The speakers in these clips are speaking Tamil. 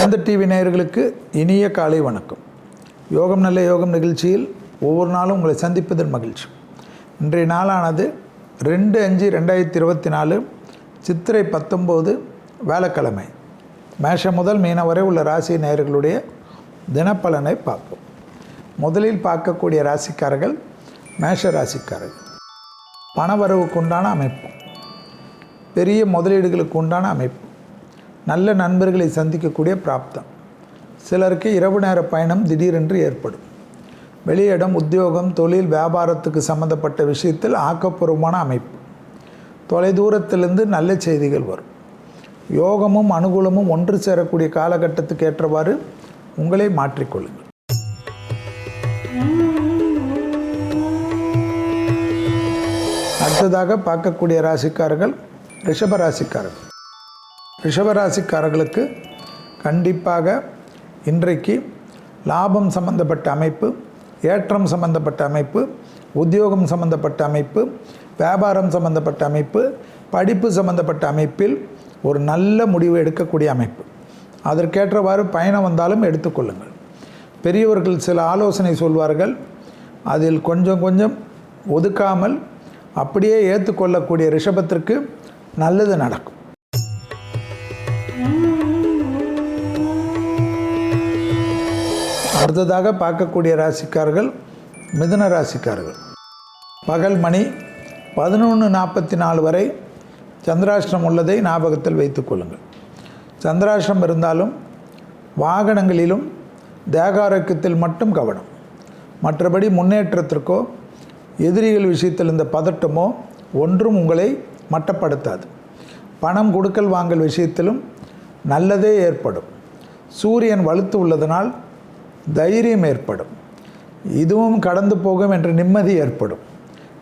வேந்த டிவி நேயர்களுக்கு இனிய காலை வணக்கம். யோகம் நல்ல யோகம் நிகழ்ச்சியில் ஒவ்வொரு நாளும் உங்களை சந்திப்பதில் மகிழ்ச்சி. இன்றைய நாளானது ரெண்டு அஞ்சு ரெண்டாயிரத்தி இருபத்தி நாலு சித்திரை பத்தொம்போது வேலைக்கிழமை மேஷம் முதல் மீன வரை உள்ள ராசி நேயர்களுடைய தினப்பலனை பார்ப்போம். முதலில் பார்க்கக்கூடிய ராசிக்காரர்கள் மேஷ ராசிக்காரர்கள். பணவரவுக்கு உண்டான அமைப்பு. பெரிய முதலீடுகளுக்கு உண்டான அமைப்பு. நல்ல நண்பர்களை சந்திக்கக்கூடிய பிராப்தம். சிலருக்கு இரவு நேர பயணம் திடீரென்று ஏற்படும். வெளியிடம் உத்தியோகம் தொழில் வியாபாரத்துக்கு சம்பந்தப்பட்ட விஷயத்தில் ஆக்கப்பூர்வமான அமைப்பு. தொலைதூரத்திலிருந்து நல்ல செய்திகள் வரும். யோகமும் அனுகூலமும் ஒன்று சேரக்கூடிய காலகட்டத்துக்கு ஏற்றவாறு உங்களை மாற்றிக்கொள்ளுங்கள். அடுத்ததாக பார்க்கக்கூடிய ராசிக்காரர்கள் ரிஷப ராசிக்காரர்கள். ரிஷபராசிக்காரர்களுக்கு கண்டிப்பாக இன்றைக்கு லாபம் சம்பந்தப்பட்ட அமைப்பு ஏற்றம் சம்பந்தப்பட்ட அமைப்பு உத்தியோகம் சம்பந்தப்பட்ட அமைப்பு வியாபாரம் சம்பந்தப்பட்ட அமைப்பு படிப்பு சம்பந்தப்பட்ட அமைப்பில் ஒரு நல்ல முடிவு எடுக்கக்கூடிய அமைப்பு. அதற்கேற்றவாறு பயணம் வந்தாலும் எடுத்துக்கொள்ளுங்கள் பெரியவர்கள் சில ஆலோசனை சொல்வார்கள். அதில் கொஞ்சம் கொஞ்சம் ஒதுக்காமல் அப்படியே ஏற்றுக்கொள்ளக்கூடிய ரிஷபத்திற்கு நல்லது நடக்கும். அடுத்ததாக பார்க்கக்கூடிய ராசிக்காரர்கள் மிதுன ராசிக்காரர்கள். பகல் மணி பதினொன்று நாற்பத்தி நாலு வரை சந்திராஷ்டிரம் உள்ளதை ஞாபகத்தில் வைத்துக்கொள்ளுங்கள் சந்திராஷ்டிரம் இருந்தாலும் வாகனங்களிலும் தேகாரோக்கியத்தில் மட்டும் கவனம். மற்றபடி முன்னேற்றத்திற்கோ எதிரிகள் விஷயத்தில் இந்த பதட்டமோ ஒன்றும் உங்களை மட்டப்படுத்தாது. பணம் கொடுக்கல் வாங்கல் விஷயத்திலும் நல்லதே ஏற்படும். சூரியன் வலுத்து உள்ளதனால் தைரியம் ஏற்படும். இதுவும் கடந்து போகும் என்ற நிம்மதி ஏற்படும்.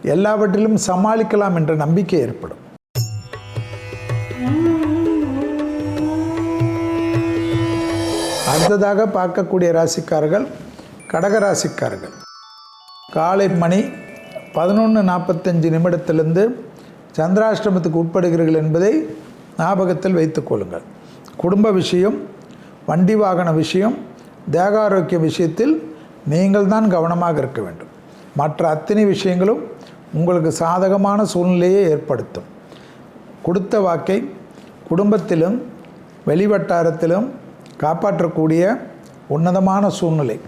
எல்லாவற்றிலும் சமாளிக்கலாம் என்ற நம்பிக்கை ஏற்படும். அடுத்ததாக பார்க்கக்கூடிய ராசிக்காரர்கள் கடக ராசிக்காரர்கள். காலை மணி பதினொன்று நாற்பத்தஞ்சு நிமிடத்திலிருந்து சந்திராஷ்டிரமத்துக்கு உட்படுகிறீர்கள் என்பதை ஞாபகத்தில் வைத்துக்கொள்ளுங்கள் குடும்ப விஷயம் வண்டி வாகன விஷயம் தேகாரோக்கிய விஷயத்தில் நீங்கள் தான் கவனமாக இருக்க வேண்டும். மற்ற அத்தனை விஷயங்களும் உங்களுக்கு சாதகமான சூழ்நிலையை ஏற்படுத்தும். கொடுத்த வாக்கை குடும்பத்திலும் வெளிவட்டாரத்திலும் காப்பாற்றக்கூடிய உன்னதமான சூழ்நிலை.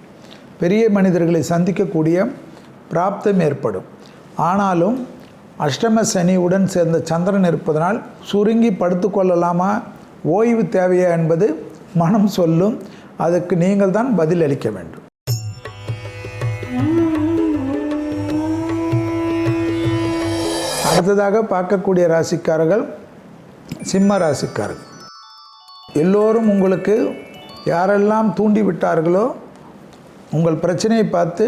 பெரிய மனிதர்களை சந்திக்கக்கூடிய பிராப்தம் ஏற்படும். ஆனாலும் அஷ்டம சனியுடன் சேர்ந்த சந்திரன் இருப்பதனால் சுருங்கி படுத்துக்கொள்ளலாமா? ஓய்வு தேவையா என்பது மனம் சொல்லும் அதுக்கு நீங்கள் தான் பதில் அளிக்க வேண்டும். அடுத்ததாக பார்க்கக்கூடிய ராசிக்காரர்கள் சிம்ம ராசிக்காரர்கள். எல்லோரும் உங்களுக்கு யாரெல்லாம் தூண்டி விட்டார்களோ உங்கள் பிரச்சனையை பார்த்து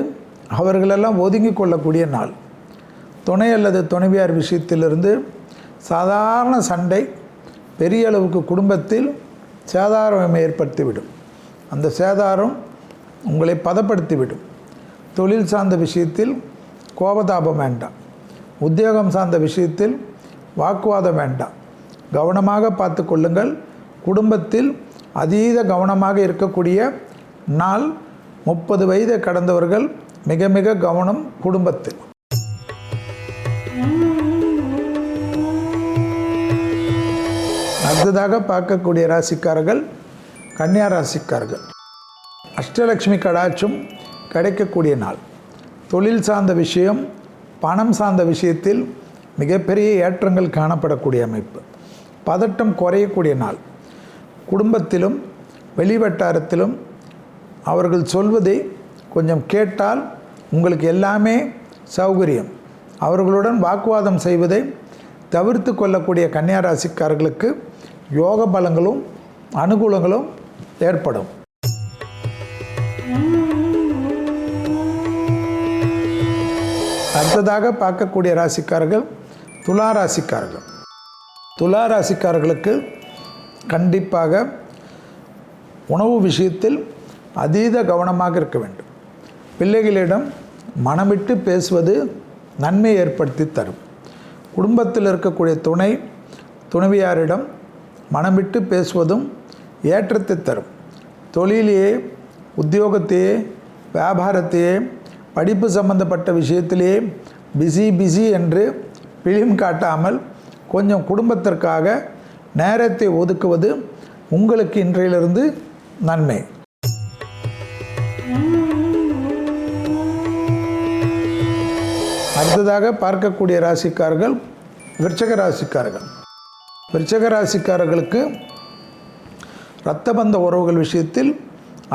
அவர்களெல்லாம் ஒதுங்கி கொள்ளக்கூடிய நாள். துணை அல்லது துணைவியார் விஷயத்திலிருந்து சாதாரண சண்டை பெரிய அளவுக்கு குடும்பத்தில் சேதாரம் ஏற்படுத்திவிடும். அந்த சேதாரம் உங்களை பதப்படுத்திவிடும். தொழில் சார்ந்த விஷயத்தில் கோபதாபம் வேண்டாம். உத்தியோகம் சார்ந்த விஷயத்தில் வாக்குவாதம் வேண்டாம். கவனமாக பார்த்து கொள்ளுங்கள். குடும்பத்தில் அதீத கவனமாக இருக்கக்கூடிய நாள் முப்பது வயதை கடந்தவர்கள் மிக மிக கவனம் குடும்பத்தில். அடுத்ததாக பார்க்கக்கூடிய ராசிக்காரர்கள் கன்னியா ராசிக்கார்கள் அஷ்டலக்ஷ்மி கடாட்சம் கிடைக்கக்கூடிய நாள். தொழில் சார்ந்த விஷயம் பணம் சார்ந்த விஷயத்தில் மிகப்பெரிய ஏற்றங்கள் காணப்படக்கூடிய அமைப்பு. பதட்டம் குறையக்கூடிய நாள். குடும்பத்திலும் வெளிவட்டாரத்திலும் அவர்கள் சொல்வதை கொஞ்சம் கேட்டால் உங்களுக்கு எல்லாமே சௌகரியம். அவர்களுடன் வாக்குவாதம் செய்வதை தவிர்த்து கொள்ளக்கூடிய கன்னியாராசிக்காரர்களுக்கு யோக பலங்களும் அனுகூலங்களும் ஏற்படும். அடுத்ததாக பார்க்கக்கூடிய ராசிக்காரர்கள் துலா ராசிக்காரர்கள். துலா ராசிக்காரர்களுக்கு கண்டிப்பாக உணவு விஷயத்தில் அதீத கவனமாக இருக்க வேண்டும். பிள்ளைகளிடம் மனமிட்டு பேசுவது நன்மை ஏற்படுத்தி தரும். குடும்பத்தில் இருக்கக்கூடிய துணை துணைவியாரிடம் மனமிட்டு பேசுவதும் ஏற்றத்தை தரும். தொழிலையே உத்தியோகத்தையே வியாபாரத்தையே படிப்பு சம்பந்தப்பட்ட விஷயத்திலேயே பிஸி பிஸி என்று பிலிம் காட்டாமல் கொஞ்சம் குடும்பத்திற்காக நேரத்தை ஒதுக்குவது உங்களுக்கு இன்றையிலிருந்து நன்மை. அடுத்ததாக பார்க்கக்கூடிய ராசிக்காரர்கள் விருச்சக ராசிக்காரர்கள். விருச்சக ராசிக்காரர்களுக்கு இரத்த பந்த உறவுகள் விஷயத்தில்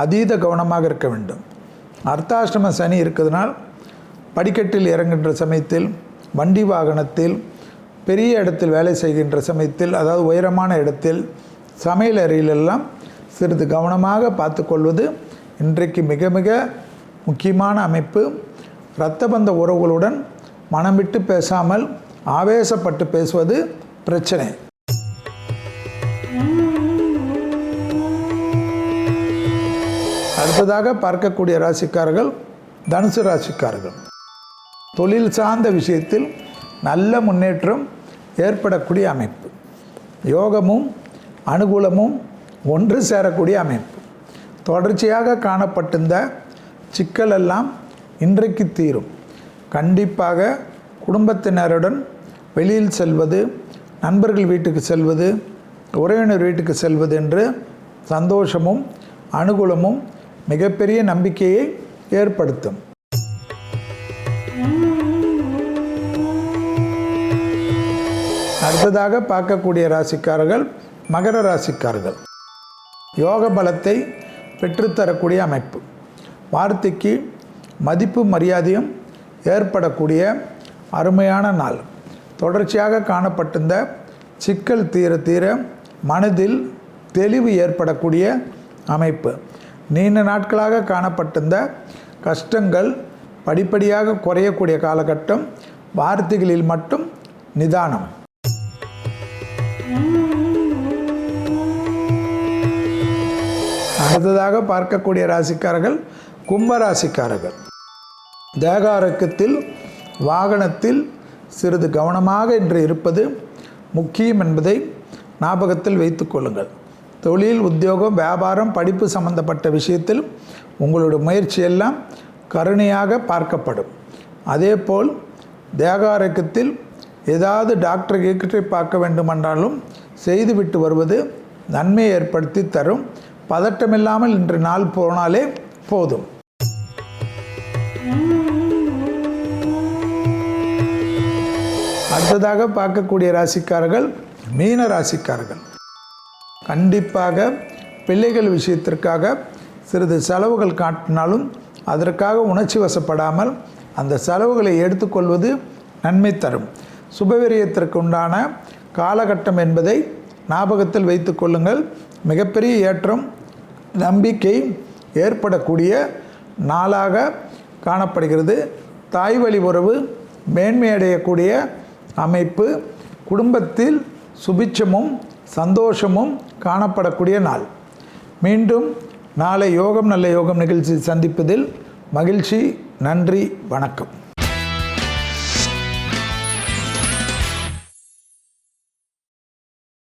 அதீத கவனமாக இருக்க வேண்டும். அர்த்தாசிரம சனி இருக்கிறதுனால் படிக்கட்டில் இறங்குகின்ற சமயத்தில் வண்டி வாகனத்தில் பெரிய இடத்தில் வேலை செய்கின்ற சமயத்தில் அதாவது உயரமான இடத்தில் சமையல் அறையிலெல்லாம் சிறிது கவனமாக பார்த்துக்கொள்வது இன்றைக்கு மிக மிக முக்கியமான அமைப்பு. இரத்தபந்த உறவுகளுடன் மனம் விட்டு பேசாமல் ஆவேசப்பட்டு பேசுவது பிரச்சனை. அடுத்ததாக பார்க்கக்கூடிய ராசிக்காரர்கள் தனுசு ராசிக்காரர்கள். தொழில் சார்ந்த விஷயத்தில் நல்ல முன்னேற்றம் ஏற்படக்கூடிய அமைப்பு. யோகமும் அனுகூலமும் ஒன்று சேரக்கூடிய அமைப்பு. தொடர்ச்சியாக காணப்பட்டிருந்த சிக்கலெல்லாம் இன்றைக்கு தீரும். கண்டிப்பாக குடும்பத்தினருடன் வெளியில் செல்வது நண்பர்கள் வீட்டுக்கு செல்வது உறவினர் வீட்டுக்கு செல்வது என்று சந்தோஷமும் அனுகூலமும் மிகப்பெரிய நம்பிக்கையை ஏற்படுத்தும். அடுத்ததாக பார்க்கக்கூடிய ராசிக்காரர்கள் மகர ராசிக்காரர்கள். யோக பலத்தை பெற்றுத்தரக்கூடிய அமைப்பு. வார்த்தைக்கு மதிப்பு மரியாதையும் ஏற்படக்கூடிய அருமையான நாள். தொடர்ச்சியாக காணப்பட்டிருந்த சிக்கல் தீர தீர மனதில் தெளிவு ஏற்படக்கூடிய அமைப்பு. நீண்ட நாட்களாக காணப்பட்டிருந்த கஷ்டங்கள் படிப்படியாக குறையக்கூடிய காலகட்டம் வார்த்தைகளில் மட்டும் நிதானம். அடுத்ததாக பார்க்கக்கூடிய ராசிக்காரர்கள் கும்ப ராசிக்காரர்கள். தேகாரக்கத்தில் வாகனத்தில் சிறிது கவனமாக இன்று இருப்பது முக்கியம் என்பதை ஞாபகத்தில் வைத்துக்கொள்ளுங்கள் தொழில் உத்தியோகம் வியாபாரம் படிப்பு சம்பந்தப்பட்ட விஷயத்தில் உங்களுடைய முயற்சியெல்லாம் கருணையாக பார்க்கப்படும். அதேபோல் தேகாரக்கத்தில் ஏதாவது டாக்டர் கிட்டே பார்க்க வேண்டுமென்றாலும் செய்துவிட்டு வருவது நன்மையை ஏற்படுத்தி தரும். பதட்டமில்லாமல் இன்று நாள் போனாலே போதும். அடுத்ததாக பார்க்கக்கூடிய ராசிக்காரர்கள் மீன ராசிக்காரர்கள். கண்டிப்பாக பிள்ளைகள் விஷயத்திற்காக சிறிது செலவுகள் காட்டினாலும் அதற்காக உணர்ச்சி வசப்படாமல் அந்த செலவுகளை எடுத்துக்கொள்வது நன்மை தரும். சுபவிரியத்திற்கு உண்டான காலகட்டம் என்பதை ஞாபகத்தில் வைத்து கொள்ளுங்கள். மிகப்பெரிய ஏற்றம் நம்பிக்கை ஏற்படக்கூடிய நாளாக காணப்படுகிறது. தாய் வழி உறவு மேன்மையடையக்கூடிய அமைப்பு குடும்பத்தில் சுபிட்சமும் சந்தோஷமும் காணப்படக்கூடிய நாள். மீண்டும் நாளை யோகம் நல்ல யோகம் நிகழ்ச்சி சந்திப்பதில் மகிழ்ச்சி நன்றி வணக்கம்.